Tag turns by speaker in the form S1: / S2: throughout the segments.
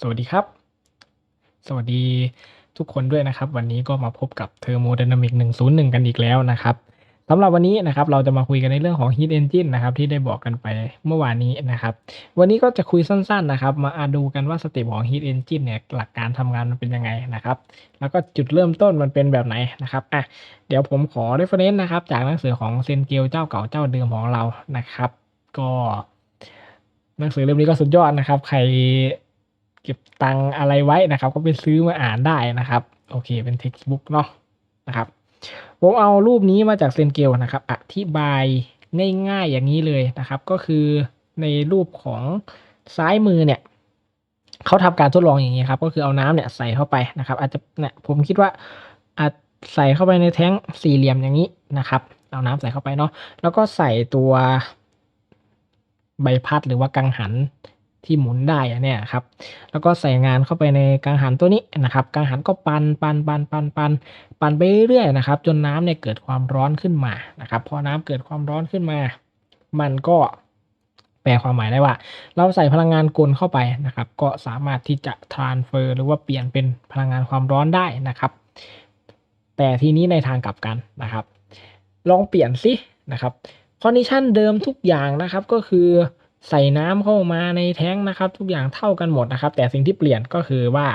S1: สวัสดีครับ สวัสดีทุกคนด้วยนะครับ วันนี้ก็มาพบกับ Thermodynamic 101 กันอีกแล้วนะครับสำหรับวันนี้นะครับเราจะมาคุยกันในเรื่องของ Heat Engine นะครับที่ได้บอกกันไปเมื่อวานนี้นะครับ วันนี้ก็จะคุยสั้นๆนะครับมาาดูกันว่าสเต็ปของ Heat Engine เนี่ยหลักการทำงานมันเป็นยังไงนะครับ แล้วก็จุดเริ่มต้นมันเป็นแบบไหนนะครับอะเดี๋ยวผมขอ reference นะครับจากหนังสือของเซนเกลเจ้าเก่าเจ้าเดิมของเรานะครับ ก็หนังสือเล่มนี้ก็สุดยอดนะครับ ใคร เก็บตังอะไรไว้นะครับ ก็ไปซื้อมาอ่านได้นะครับ โอเคเป็น textbook เนาะนะครับผมเอารูปนี้มาจากเซนเกลนะครับ อธิบายง่ายๆอย่างนี้เลยนะครับ ก็คือในรูปของซ้ายมือเนี่ยเขาทำการทดลองอย่างนี้ครับ ก็คือเอาน้ำเนี่ยใส่เข้าไปนะครับ อาจจะเนี่ยผมคิดว่าอาจใส่เข้าไปในแท้งสี่เหลี่ยมอย่างนี้นะครับ เอาน้ำใส่เข้าไปเนาะแล้วก็ใส่ตัวใบพัดหรือว่ากังหัน ที่หมุนได้เนี่ยครับ แล้วก็ใส่งานเข้าไปในกังหันตัวนี้นะครับ กังหันก็ปันปันปันปันปันปันไปเรื่อยๆนะครับ จนน้ำเนี่ยเกิดความร้อนขึ้นมานะครับ พอน้ำเกิดความร้อนขึ้นมา มันก็แปลความหมายได้ว่า เราใส่พลังงานกลเข้าไปนะครับ ก็สามารถที่จะ transfer หรือว่าเปลี่ยนเป็นพลังงานความร้อนได้นะครับ แต่ทีนี้ในทางกลับกันนะครับ ลองเปลี่ยนสินะครับคอนดิชันเดิมทุกอย่างนะครับก็คือ ใส่น้ำเข้ามาในแท้งนะครับ ทุกอย่างเท่ากันหมดนะครับ แต่สิ่งที่เปลี่ยนก็คือว่า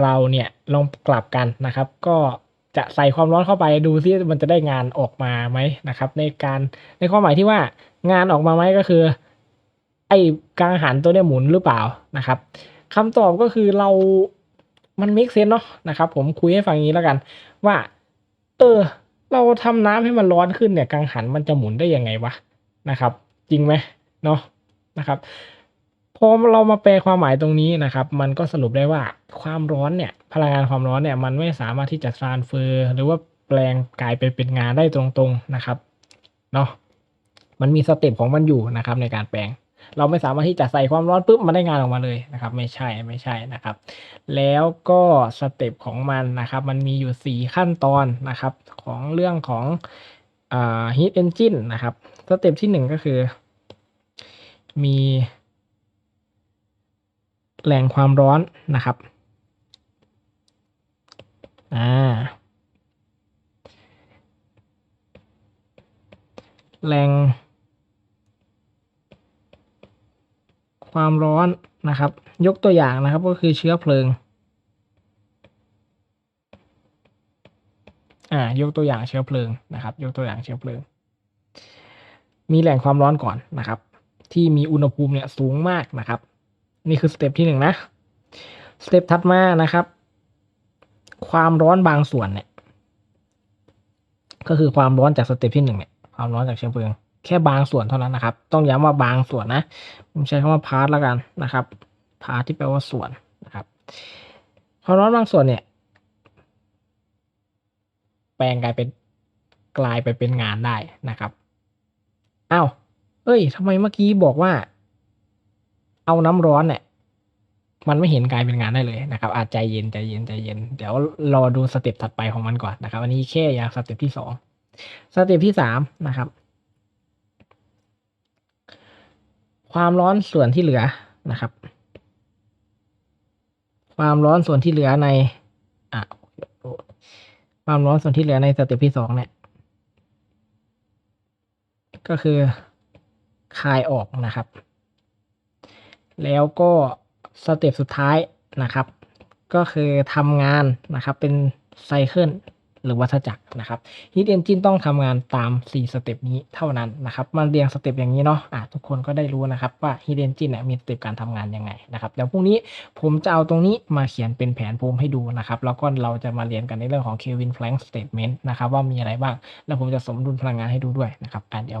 S1: เราเนี่ยลองกลับกันนะครับ ก็จะใส่ความร้อนเข้าไปดูซิมันจะได้งานออกมาไหมนะครับ ในการในความหมายที่ว่างานออกมาไหมก็คือ ไอ้กังหันตัวเนี้ยหมุนหรือเปล่านะครับคำตอบก็คือเรามันมิกเซนเนาะนะครับ ผมคุยให้ฟังงนี้แล้วกัน ว่า เออ เราทำน้ำให้มันร้อนขึ้นเนี่ยกังหันมันจะหมุนได้ยังไงวะนะครับ จริงไหมเนาะ นะครับพอเรามาแปลความหมายตรงนี้นะครับ มันก็สรุปได้ว่าความร้อนเนี่ยพลังงานความร้อนเนี่ยมันไม่สามารถที่จะ transfer หรือว่าแปลงกลายไปเป็นงานได้ตรงๆนะครับเนาะมันมีสเต็ปของมันอยู่นะครับในการแปลง เราไม่สามารถที่จะใส่ความร้อนปุ๊บมันได้งานออกมาเลยนะครับ ไม่ใช่ไม่ใช่นะครับ แล้วก็สเต็ปของมันนะครับ มันมีอยู่ 4 ขั้นตอนนะครับ ของเรื่องของอ่า heat engine นะครับสเต็ปที่ 1 ก็คือ มีแหล่งความร้อนนะครับ อ่า แหล่งความร้อนนะครับ ยกตัวอย่างนะครับก็คือเชื้อเพลิง อ่า ยกตัวอย่างเชื้อเพลิงนะครับ ยกตัวอย่างเชื้อเพลิง มีแหล่งความร้อนก่อนนะครับ ที่มีอุณหภูมิเนี่ยสูงมากนะครับ นี่คือสเต็ปที่หนึ่งนะสเต็ปถัดมานะครับ ความร้อนบางส่วนเนี่ย ก็คือความร้อนจากสเต็ปที่หนึ่งเนี่ยความร้อนจากเชื้อเพลิง แค่บางส่วนเท่านั้นนะครับ ต้องย้ำว่าบางส่วนนะผมใช้คำว่าพาร์ทแล้วกันนะครับพาร์ทที่แปลว่าส่วนนะครับความร้อนบางส่วนเนี่ย แปลงกลายเป็นกลายไปเป็นงานได้นะครับอ้าว เอ้ยทำไมเมื่อกี้บอกว่า เอาน้ำร้อนเนี่ยมันไม่เห็นกลายเป็นงานได้เลยนะครับอาจใจเย็นใจเย็นใจเย็น เดี๋ยวรอดูสเต็ปถัดไปของมันก่อนนะครับ อันนี้แค่อย่างสเต็ปที่สองสเต็ปที่สามนะครับ ความร้อนส่วนที่เหลือนะครับ ความร้อนส่วนที่เหลือในอะความร้อนส่วนที่เหลือในสเต็ปที่สองเนี่ย ก็คือ คายออกนะครับ แล้วก็สเต็ปสุดท้ายนะครับ ก็คือทำงานนะครับเป็นไซเคิลหรือวัฏจักรนะครับ Heat Engine ต้องทำงานตาม 4 สเต็ปนี้เท่านั้นนะครับมันเรียงสเต็ปอย่างนี้เนาะะทุกคนก็ได้รู้นะครับว่า Heat Engine เนี่ยมีสเต็ปการทำงานยังไงนะครับเดี๋ยวพรุ่งนี้ผมจะเอาตรงนี้มาเขียนเป็นแผนภูมิให้ดูนะครับ แล้วก็เราจะมาเรียนกันในเรื่องของ Kelvin Planck Statement นะครับว่ามีอะไรบ้าง แล้วผมจะสมดุลพลังงานให้ดูด้วยนะครับอะเดี๋ยว